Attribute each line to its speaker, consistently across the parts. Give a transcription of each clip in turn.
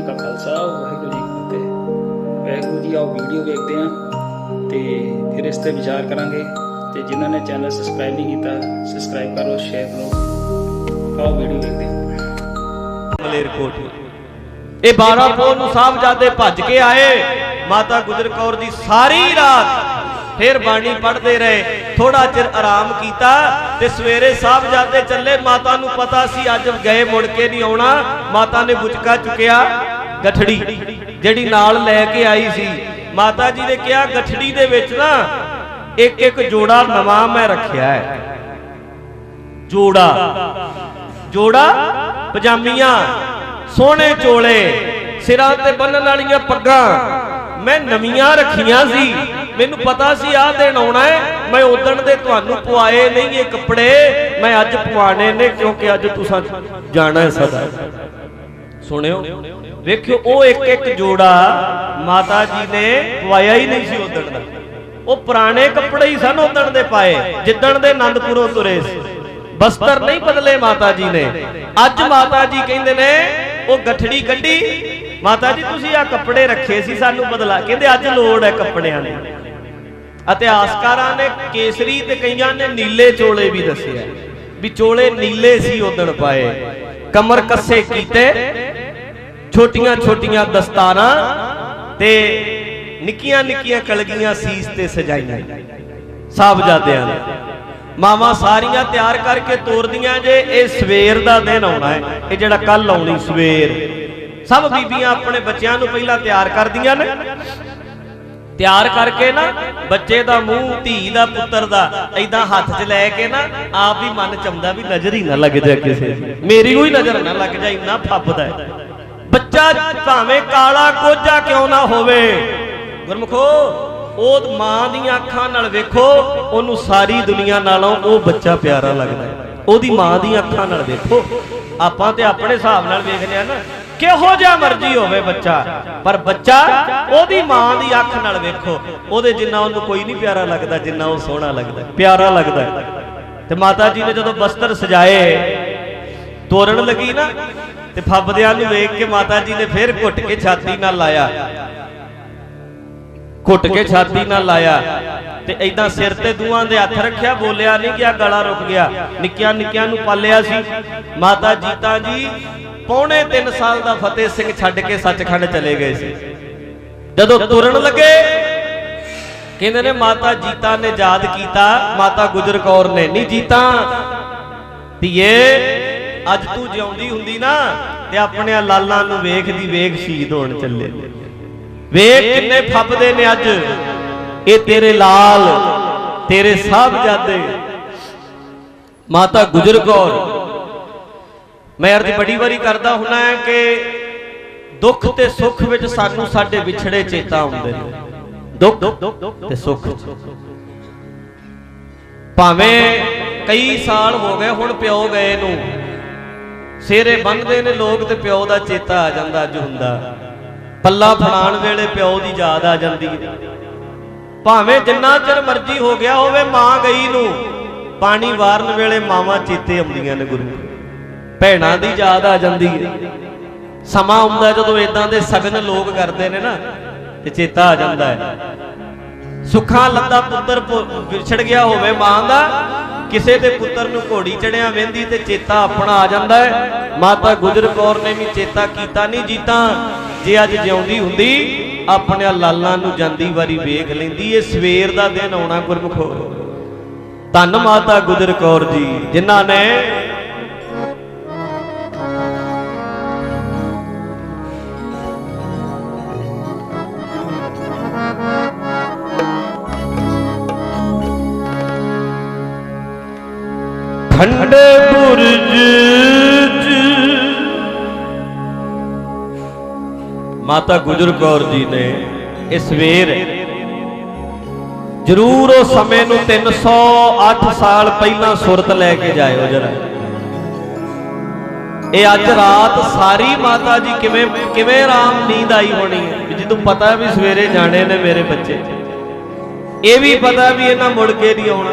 Speaker 1: ਜੀ ਕਾ ਖਾਲਸਾ, ਵਾਹਿਗੁਰੂ ਜੀ ਕੀ ਫਤਿਹ। ਵਾਹਿਗੁਰੂ ਜੀ ਆਓ ਵੀਡੀਓ ਵੇਖਦੇ ਹਾਂ ਤੇ ਫਿਰ ਇਸ ਤੇ ਵਿਚਾਰ ਕਰਾਂਗੇ। ਤੇ ਜਿਨ੍ਹਾਂ ਨੇ ਚੈਨਲ ਸਬਸਕ੍ਰਾਈਬ ਨਹੀਂ ਕੀਤਾ, ਸਬਸਕ੍ਰਾਈਬ ਕਰੋ, ਸ਼ੇਅਰ ਕਰੋ। ਆਓ ਵੀਡੀਓ ਵੇਖਦੇ ਹਾਂ।
Speaker 2: ਮਲੇਰਕੋਟ। ਇਹ 12 ਪੋਹ ਨੂੰ ਸਾਹਿਬਜ਼ਾਦੇ ਭੱਜ ਕੇ ਆਏ। ਮਾਤਾ ਗੁਜਰ ਕੌਰ ਜੀ ਸਾਰੀ ਰਾਤ ਫਿਰ ਬਾਣੀ ਪੜ੍ਹਦੇ ਰਹੇ। ਥੋੜਾ ਚਿਰ ਆਰਾਮ ਕੀਤਾ ਤੇ ਸਵੇਰੇ ਸਾਹਿਬਜ਼ਾਦੇ ਚੱਲੇ। ਮਾਤਾ ਨੂੰ ਪਤਾ ਸੀ ਅੱਜ ਗਏ ਮੁੜ ਕੇ ਨਹੀਂ ਆਉਣਾ। ਮਾਤਾ ਨੇ ਬੁਚਕਾ ਚੁੱਕਿਆ। ਗਠੜੀ, ਜਿਹੜੀ ਨਾਲ ਲੈ ਕੇ ਆਈ ਸੀ। ਮਾਤਾ ਜੀ ਨੇ ਕਿਹਾ, ਗਠੜੀ ਦੇ ਵਿੱਚ ਨਾ ਇੱਕ ਇੱਕ ਜੋੜਾ ਨਵਾਂ ਮੈਂ ਰੱਖਿਆ ਹੈ। ਜੋੜਾ। ਜੋੜਾ ਪਜਾਮੀਆਂ, ਸੋਹਣੇ ਚੋਲੇ, ਸਿਰਾਂ ਤੇ ਬੰਨਣ ਵਾਲੀਆਂ ਪੱਗਾਂ। ਮੈਂ ਨਵੀਆਂ ਰੱਖੀਆਂ ਸੀ। ਮੈਨੂੰ ਪਤਾ ਸੀ, ਆਹ ਦਿਨ ਆਉਣਾ ਹੈ। ਮੈਂ ਉਦਣ ਦੇ ਤੁਹਾਨੂੰ ਪਵਾਏ ਨਹੀਂ ਇਹ ਕੱਪੜੇ। ਮੈਂ ਅੱਜ ਪਵਾਣੇ ਨੇ, ਕਿਉਂਕਿ ਅੱਜ ਤੁਸੀਂ ਜਾਣਾ ਹੈ ਸਦਾ। ਸੁਣਿਓ। ਵੇਖਿਓ, ਉਹ ਇੱਕ ਇੱਕ ਜੋੜਾ ਮਾਤਾ ਜੀ ਨੇ ਪਵਾਇਆ ਹੀ ਨਹੀਂ ਸੀ ਉਦਣ ਦਾ। ਉਹ ਪੁਰਾਣੇ ਕੱਪੜੇ ਹੀ ਸਨ ਉਦਣ ਦੇ ਪਾਏ, ਜਿੱਦਣ ਦੇ ਆਨੰਦਪੁਰੋਂ ਤੁਰੇ ਸੀ। ਬਸਤਰ ਨਹੀਂ ਬਦਲੇ ਮਾਤਾ ਜੀ ਨੇ। ਅੱਜ ਮਾਤਾ ਜੀ ਕਹਿੰਦੇ ਨੇ, ਉਹ ਗਠੜੀ ਕੱਢੀ। ਮਾਤਾ ਜੀ, ਤੁਸੀਂ ਆ ਕੱਪੜੇ ਰੱਖੇ ਸੀ ਸਾਨੂੰ ਬਦਲਾ। ਕਹਿੰਦੇ ਅੱਜ ਲੋੜ ਹੈ ਕੱਪੜਿਆਂ ਦੀ। ਇਤਿਹਾਸਕਾਰਾਂ ਨੇ ਕੇਸਰੀ ਤੇ ਕਈਆਂ ਨੇ ਨੀਲੇ ਚੋਲੇ ਵੀ ਦੱਸਿਆ ਵੀ ਚੋਲੇ ਨੀਲੇ ਸੀ ਉਦਣ ਪਾਏ। ਕਮਰ ਕੱਸੇ ਕੀਤੇ, ਛੋਟੀਆਂ ਛੋਟੀਆਂ ਦਸਤਾਰਾਂ ਤੇ ਨਿੱਕੀਆਂ ਨਿੱਕੀਆਂ ਕਲਗੀਆਂ ਸੀਸ ਤੇ ਸਜਾਈਆਂ। ਸਾਹਿਬਜ਼ਾਦਿਆਂ ਨੇ। ਮਾਵਾਂ ਸਾਰੀਆਂ ਤਿਆਰ ਕਰਕੇ ਤੋਰਦੀਆਂ ਜੇ, ਇਹ ਸਵੇਰ ਦਾ ਦਿਨ ਆਉਣਾ ਹੈ। ਇਹ ਜਿਹੜਾ ਕੱਲ ਆਉਣੀ ਸਵੇਰ। ਸਭ ਬੀਬੀਆਂ ਆਪਣੇ ਬੱਚਿਆਂ ਨੂੰ ਪਹਿਲਾਂ ਤਿਆਰ ਕਰਦੀਆਂ ਨੇ। ਤਿਆਰ ਕਰਕੇ ਨਾ, ਬੱਚੇ ਦਾ ਮੂੰਹ, ਧੀ ਦਾ, ਪੁੱਤਰ ਦਾ ਐਦਾਂ ਹੱਥ 'ਚ ਲੈ ਕੇ ਨਾ, ਆਪ ਵੀ ਮਨ ਚੰਦਾ ਵੀ ਨਜ਼ਰ ਹੀ ਨਾ ਲੱਗ ਜਾ ਕਿਸੇ ਦੀ। ਮੇਰੀ ਕੋਈ ਨਜ਼ਰ ਨਾ ਲੱਗ ਜਾ ਇੰਨਾ ਫੱਬਦਾ ਹੈ। ਬੱਚਾ ਭਾਵੇਂ ਕਾਲਾ ਕੋਝਾ ਕਿਉਂ ਨਾ ਹੋਵੇ, ਗੁਰਮਖੋ, ਉਹ ਮਾਂ ਦੀਆਂ ਅੱਖਾਂ ਨਾਲ ਵੇਖੋ, ਉਹਨੂੰ ਸਾਰੀ ਦੁਨੀਆ ਨਾਲੋਂ ਉਹ ਬੱਚਾ ਪਿਆਰਾ ਲੱਗਦਾ ਉਹਦੀ ਮਾਂ ਦੀਆਂ ਅੱਖਾਂ ਨਾਲ ਵੇਖੋ। ਆਪਾਂ ਤੇ ਆਪਣੇ ਹਿਸਾਬ ਨਾਲ ਵੇਖਦੇ ਆ ਨਾ ਕਿਹੋ ਜਿਹਾ ਮਰਜ਼ੀ ਹੋਵੇ ਬੱਚਾ? ਪਰ ਬੱਚਾ ਉਹਦੀ ਮਾਂ ਦੀ ਅੱਖ ਨਾਲ ਵੇਖੋ, ਉਹਦੇ ਜਿੰਨਾ ਉਹਨੂੰ ਕੋਈ ਨਹੀਂ ਪਿਆਰਾ ਲੱਗਦਾ, ਜਿੰਨਾ ਉਹ ਸੋਹਣਾ ਲੱਗਦਾ, ਪਿਆਰਾ ਲੱਗਦਾ। ਤੇ ਮਾਤਾ ਜੀ ਨੇ ਜਦੋਂ ਬਸਤਰ ਸਜਾਏ, ਤੋਰਨ ਲੱਗੀ ਨਾ, ਤੇ ਫੱਬਦਿਆਂ ਨੂੰ ਵੇਖ ਕੇ ਮਾਤਾ ਜੀ ਨੇ ਫਿਰ ਘੁੱਟ ਕੇ ਛਾਤੀ ਨਾਲ ਲਾਇਆ। ਘੁੱਟ ਕੇ ਛਾਤੀ ਨਾਲ ਲਾਇਆ। ਤੇ ਐਦਾਂ ਸਿਰ ਤੇ ਦੂਆਂ ਦੇ ਹੱਥ ਰੱਖਿਆ ਬੋਲਿਆ ਨਹੀਂ ਗਿਆ ਗਲਾ ਰੁਕ ਗਿਆ? ਨਿੱਕਿਆਂ ਨਿੱਕਿਆਂ ਨੂੰ ਪਾਲਿਆ ਸੀ। ਮਾਤਾ ਜੀਤਾ ਜੀ ਪੌਣੇ 3 ਸਾਲ ਦਾ ਫਤਿਹ ਸਿੰਘ ਛੱਡ ਕੇ ਸੱਚਖੰਡ ਚਲੇ ਗਏ ਸੀ। ਜਦੋਂ ਤੁਰਨ ਲੱਗੇ ਕਹਿੰਦੇ ਨੇ ਮਾਤਾ ਜੀਤਾ ਨੇ ਯਾਦ ਕੀਤਾ ਮਾਤਾ ਗੁਜਰ ਕੌਰ ਨੇ ਨਹੀਂ ਜੀਤਾ ਧੀਏ ਅੱਜ ਤੂੰ ਜਿਉਂਦੀ ਹੁੰਦੀ ਨਾ ਤੇ ਆਪਣੇ ਲਾਲਾਂ ਨੂੰ ਵੇਖਦੀ ਵੇਖ ਸ਼ਹੀਦ ਹੋਣ ਚੱਲੇ ਵੇਖ ਕਿੰਨੇ ਫੱਬਦੇ ਨੇ ਅੱਜ। ਇਹ ਤੇਰੇ ਲਾਲ, ਤੇਰੇ ਸਾਹਿਬਜ਼ਾਦੇ। ਮਾਤਾ ਗੁਜਰ ਕੌਰ। ਮੈਂ ਅਰਜ਼ ਬੜੀ ਵਾਰੀ ਕਰਦਾ ਹੁੰਨਾ ਹੈ ਕਿ ਦੁੱਖ ਤੇ ਸੁੱਖ ਵਿੱਚ ਸਾਨੂੰ ਸਾਡੇ ਵਿਛੜੇ ਚੇਤਾ ਆਉਂਦੇ ਨੇ। ਦੁੱਖ ਤੇ ਸੁੱਖ ਭਾਵੇਂ ਕਈ ਸਾਲ ਹੋ ਗਏ, ਹੁਣ ਪਿਓ ਗਏ ਨੂੰ। ਸਿਰੇ ਬੰਨਦੇ ਨੇ ਲੋਕ ਤੇ ਪਿਓ ਦਾ ਚੇਤਾ ਆ ਜਾਂਦਾ, ਅੱਜ ਹੁੰਦਾ। ਪੱਲਾ ਫੜਾਉਣ ਵੇਲੇ ਪਿਓ ਦੀ ਯਾਦ ਆ ਜਾਂਦੀ। ਹੈ ਭਾਵੇਂ ਜਿੰਨਾ ਚਿਰ ਮਰਜ਼ੀ ਹੋ ਗਿਆ ਹੋਵੇ ਮਾਂ ਗਈ ਨੂੰ, ਪਾਣੀ ਵਾਰਨ ਵੇਲੇ ਮਾਵਾਂ ਚੇਤੇ ਆਉਂਦੀਆਂ ਨੇ ਗੁਰੂ। ਭੈਣਾਂ ਦੀ ਯਾਦ ਆ ਜਾਂਦੀ ਹੈ। ਸਮਾਂ ਆਉਂਦਾ ਜਦੋਂ ਇਦਾਂ ਦੇ ਸਗਨ ਲੋਕ ਕਰਦੇ ਨੇ ਨਾ, ਤੇ ਚੇਤਾ ਆ ਜਾਂਦਾ ਹੈ। ਸੁੱਖਾਂ ਲੱਦਾ ਪੁੱਤਰ ਵਿਛੜ ਗਿਆ ਹੋਵੇ ਮਾਂ ਦਾ ਕਿਸੇ ਦੇ ਪੁੱਤਰ ਨੂੰ ਘੋੜੀ ਚੜਿਆ ਵਹਿੰਦੀ ਤੇ ਚੇਤਾ ਆਪਣਾ ਆ ਜਾਂਦਾ ਹੈ। ਮਾਤਾ ਗੁਜਰ ਕੌਰ ਨੇ ਵੀ ਚੇਤਾ ਕੀਤਾ ਨਹੀਂ ਜੀਤਾ। ਜੇ ਅੱਜ ਜਿਉਂਦੀ ਹੁੰਦੀ ਆਪਣੇ ਲਾਲਾਂ ਨੂੰ ਜਾਂਦੀ ਵਾਰੀ ਵੇਖ ਲੈਂਦੀ ਇਹ ਸਵੇਰ ਦਾ ਦਿਨ ਆਉਣਾ ਗੁਰਮੁਖੋ ਧੰਨ ਮਾਤਾ ਗੁਜਰ ਕੌਰ ਜੀ, ਜਿਨ੍ਹਾਂ ਨੇ ਠੰਡੇ ਬੁਰਜ ਮਾਤਾ ਗੁਜਰ ਕੌਰ ਜੀ ਨੇ ਇਸ ਸਵੇਰ ਜਰੂਰ ਉਹ ਸਮੇਂ ਨੂੰ 308 ਸਾਲ ਪਹਿਲਾਂ ਸੁਰਤ ਲੈ ਕੇ ਜਾਇਓ ਜਰਾ। ਇਹ ਅੱਜ ਰਾਤ ਸਾਰੀ ਮਾਤਾ ਜੀ ਕਿਵੇਂ ਕਿਵੇਂ ਆਰਾਮ ਨੀਂਦ ਆਈ ਹੋਣੀ ਹੈ? ਵੀ ਪਤਾ ਵੀ ਸਵੇਰੇ ਜਾਣੇ ਨੇ ਮੇਰੇ ਬੱਚੇ। ਇਹ ਵੀ ਪਤਾ ਵੀ ਇਹਨਾਂ ਮੁੜ ਕੇ ਨਹੀਂ ਆਉਣਾ।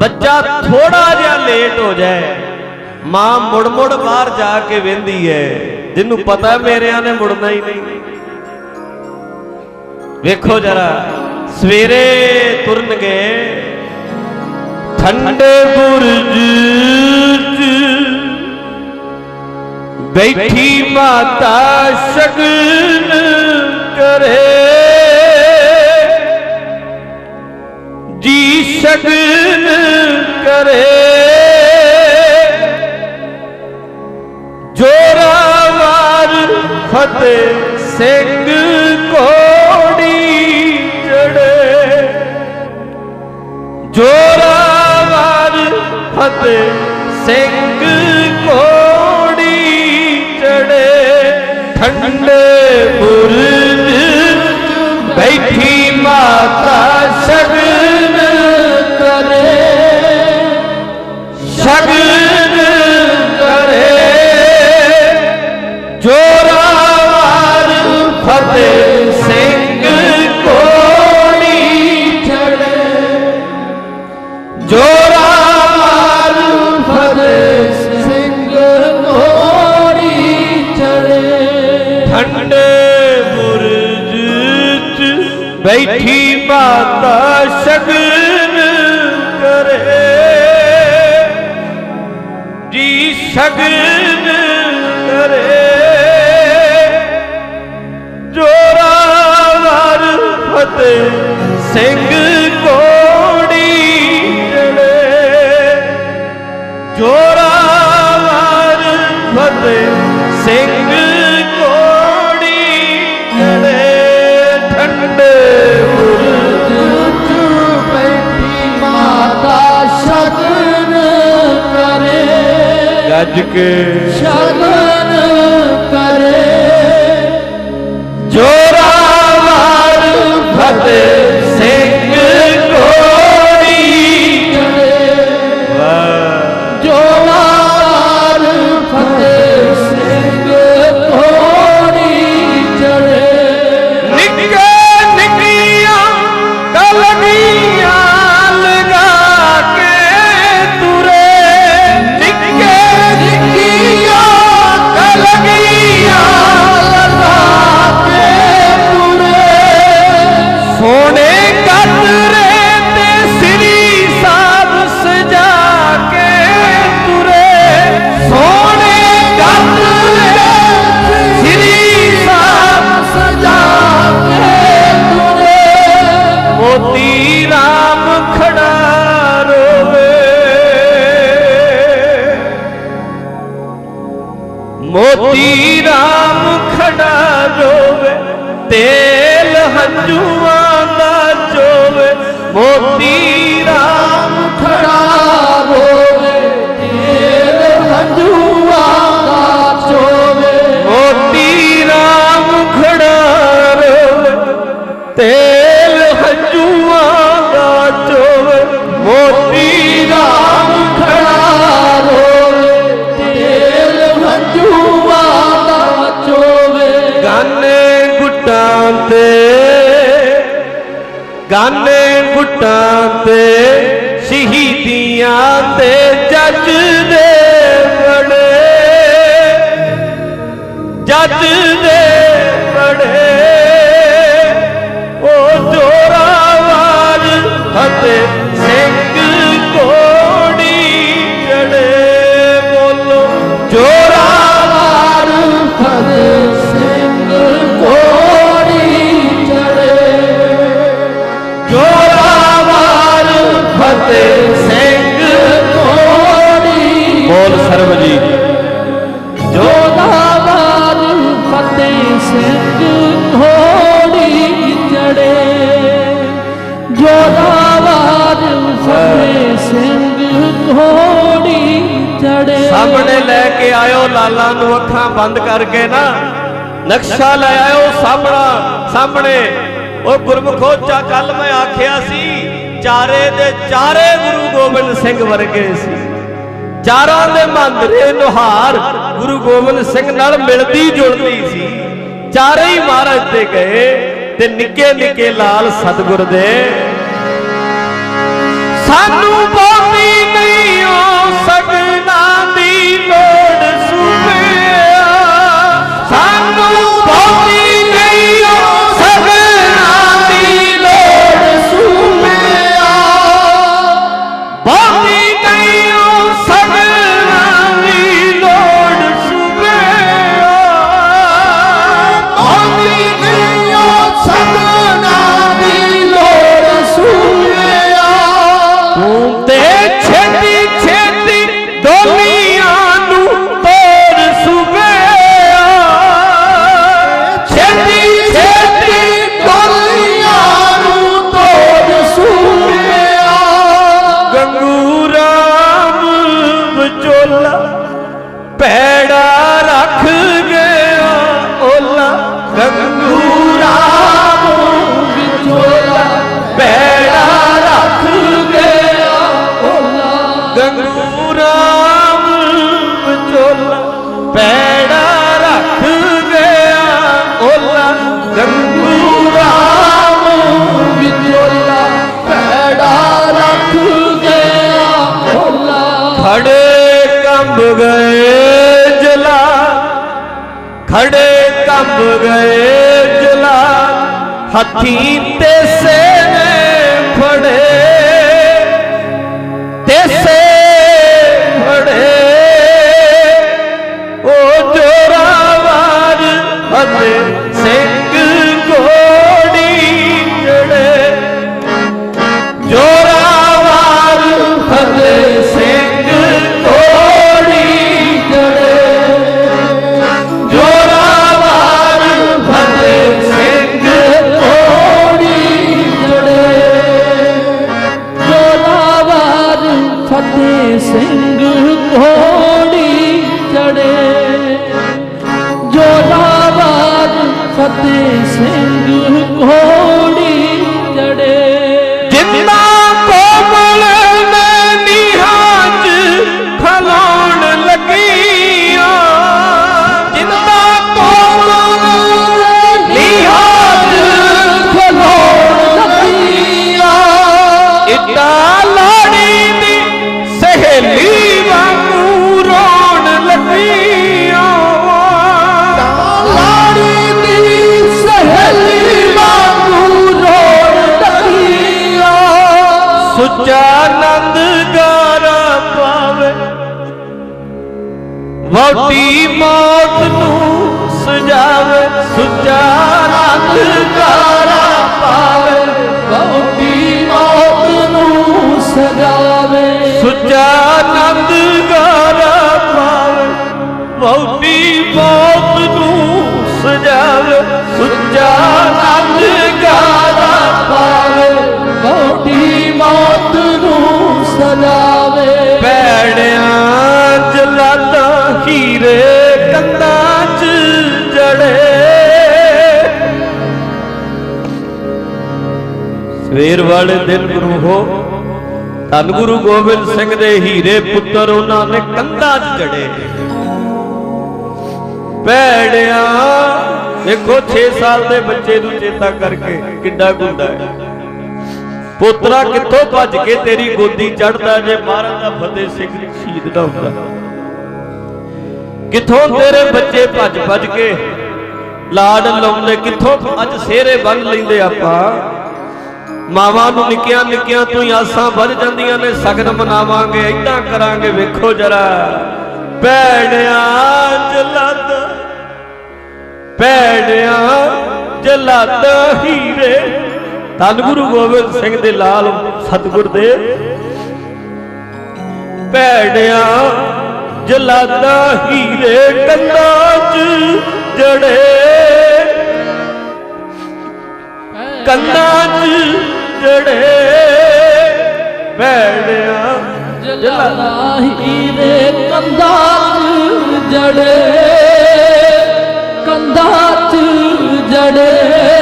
Speaker 2: ਬੱਚਾ ਥੋੜਾ ਜਿਹਾ ਲੇਟ ਹੋ ਜਾਏ। ਮਾਂ ਮੁੜ ਮੁੜ ਬਾਹਰ ਜਾ ਕੇ ਵੇਂਦੀ ਹੈ ਜਿਹਨੂੰ ਪਤਾ ਮੇਰਿਆਂ ਨੇ ਮੁੜਨਾ ਹੀ ਨਹੀਂ। ਵੇਖੋ ਜਰਾ, ਸਵੇਰੇ ਤੁਰਨਗੇ, ਠੰਡੇ ਬੁਰਜ ਬੈਠੀ ਮਾਤਾ ਸ਼ਗਨ ਕਰੇ। ਜੀ ਸ਼ਗਨ ਕਰੇ। ਜੋਰਾਵਰ ਫਤਿਹ ਸਿੰਘ ਕੋੜੀ ਚੜੇ। ਜੋਰਾਵਰ ਫਤਿਹ ਸ਼ਗਨ ਕਰੇ ਜੋਰਾਵਰ ਫਤਿਹ ਸਿੰਘ ਗੱਜ ਕੇ
Speaker 3: ਸ਼ਗਨ
Speaker 2: ਮੋਤੀ ਰਾਮ ਖੜਾ ਰੋਵੇ ਤੇਲ ਹੰਝੂਆਂ ਦਾ ਚੋਵੇ ਮੋਤੀ ਗਾਨੇ ਗੁੱਟਾਂ ਤੇ ਸ਼ਹੀਦੀਆਂ ਤੇ ਜੱਜ ਦੇ ਬੜੇ ਜੱਜ ਦੇ ਬੜੇ ਉਹ ਜੋਰਾਵਰ ਫਤਿਹ ਸਿੰਘ ਚੜੇ ਸਾਹਮਣੇ ਲੈ ਕੇ ਆਇਓ ਲਾਲਾਂ ਨੂੰ ਅੱਖਾਂ ਬੰਦ ਕਰਕੇ ਨਾ। ਨਕਸ਼ਾ ਲੈ ਆਇਓ ਸਾਹਮਣਾ ਸਾਹਮਣੇ। ਉਹ ਗੁਰਮਖੋ ਚਾ ਕੱਲ ਮੈਂ ਆਖਿਆ ਸੀ ਚਾਰੇ ਦੇ ਚਾਰੇ ਗੁਰੂ ਗੋਬਿੰਦ ਸਿੰਘ ਵਰਗੇ ਸੀ। ਚਾਰਾਂ ਦੇ ਮੰਦਰੇ ਨੁਹਾਰ ਗੁਰੂ ਗੋਬਿੰਦ ਸਿੰਘ ਨਾਲ ਮਿਲਦੀ ਜੁਲਦੀ ਸੀ। ਚਾਰੇ ਹੀ ਮਹਾਰਾਜ ਤੇ ਗਏ ਤੇ ਨਿੱਕੇ ਨਿੱਕੇ ਲਾਲ ਸਤਿਗੁਰ ਦੇ ਸਾਨੂੰ ਕੰਬ ਗਏ ਜਲਾ ਖੜੇ ਕੰਬ ਗਏ ਜਲਾ ਹੱਥੀ ਤੇ ਸੇ ਫੜੇ। ਤੇ ਸੇ ਹੀਰੇ ਕੰਦਾਂ 'ਚ ਜੜੇ। ਸਵੇਰ ਵਾਲੇ ਦਿਨ ਗੁਰੂ ਹੋ, ਧੰਨ ਗੁਰੂ ਗੋਬਿੰਦ ਸਿੰਘ ਦੇ ਹੀਰੇ ਪੁੱਤਰ ਉਹਨਾਂ ਨੇ ਕੰਧਾਂ 'ਚ ਜੜੇ। ਪੈੜਿਆਂ ਦੇਖੋ 6 ਸਾਲ ਦੇ ਬੱਚੇ ਨੂੰ ਚੇਤਾ ਕਰਕੇ ਕਿੱਡਾ ਗੁੰਡਾ ਹੈ। ਪੁੱਤਰਾ ਕਿੱਥੋਂ ਭੱਜ ਕੇ ਤੇਰੀ ਗੋਦੀ ਚੜਦਾ ਜੇ ਮਹਾਰਾਜ ਦਾ ਫਤਿਹ ਸਿੰਘ ਸ਼ਹੀਦ ਦਾ ਹੁੰਦਾ? ਕਿੱਥੋਂ ਤੇਰੇ ਬੱਚੇ ਭੱਜ ਭੱਜ ਕੇ? ਲਾਡ ਲਾਉਂਦੇ ਕਿੱਥੋਂ? ਅੱਜ ਸਿਹਰੇ ਬੰਨ ਲੈਂਦੇ ਆਪਾਂ। ਮਾਵਾਂ ਨੂੰ ਨਿੱਕੀਆਂ ਨਿੱਕੀਆਂ ਤੋਂ ਹੀ ਆਸਾਂ ਵੱਧ ਜਾਂਦੀਆਂ ਨੇ ਸਗਨ ਮਨਾਵਾਂਗੇ ਇਦਾਂ ਕਰਾਂਗੇ, ਵੇਖੋ ਜਰਾ। ਭੈਣਿਆਂ ਜਲਦ ਭੈਣਿਆਂ ਜਲਦ ਹੀਰੇ। ਧੰਨ ਗੁਰੂ ਗੋਬਿੰਦ ਸਿੰਘ ਦੇ ਲਾਲ ਸਤਿਗੁਰ ਦੇ। ਭੈੜਿਆਂ ਜਲਾਦਾ ਹੀਰੇ ਕੰਨਾਂ 'ਚ ਜੜੇ। ਕੰਨਾਂ 'ਚ ਜੜੇ ਭੈੜਿਆਂ
Speaker 3: ਜਲਾਲਾ ਹੀਰੇ ਕੰਧਾਂ 'ਚ ਜੜੇ। ਕੰਧਾਂ 'ਚ ਜੜੇ।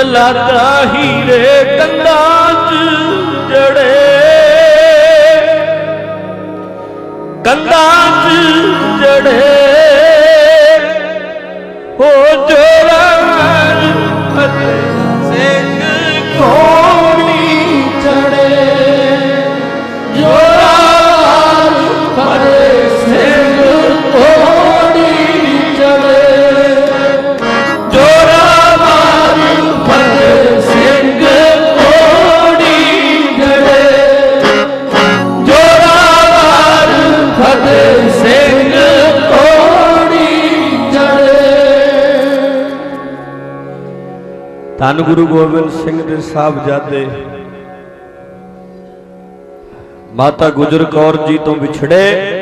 Speaker 2: ਜਲਾਦਾ ਹੀਰੇ ਕੰਨਾਂ 'ਚ ਜੜੇ। ਕੰਨਾਂ 'ਚ ਜੜੇ। ਧੰਨ ਗੁਰੂ ਗੋਬਿੰਦ ਸਿੰਘ ਦੇ ਸਾਹਿਬਜ਼ਾਦੇ। ਮਾਤਾ ਗੁਜਰ ਕੌਰ ਜੀ ਤੋਂ ਵਿਛੜੇ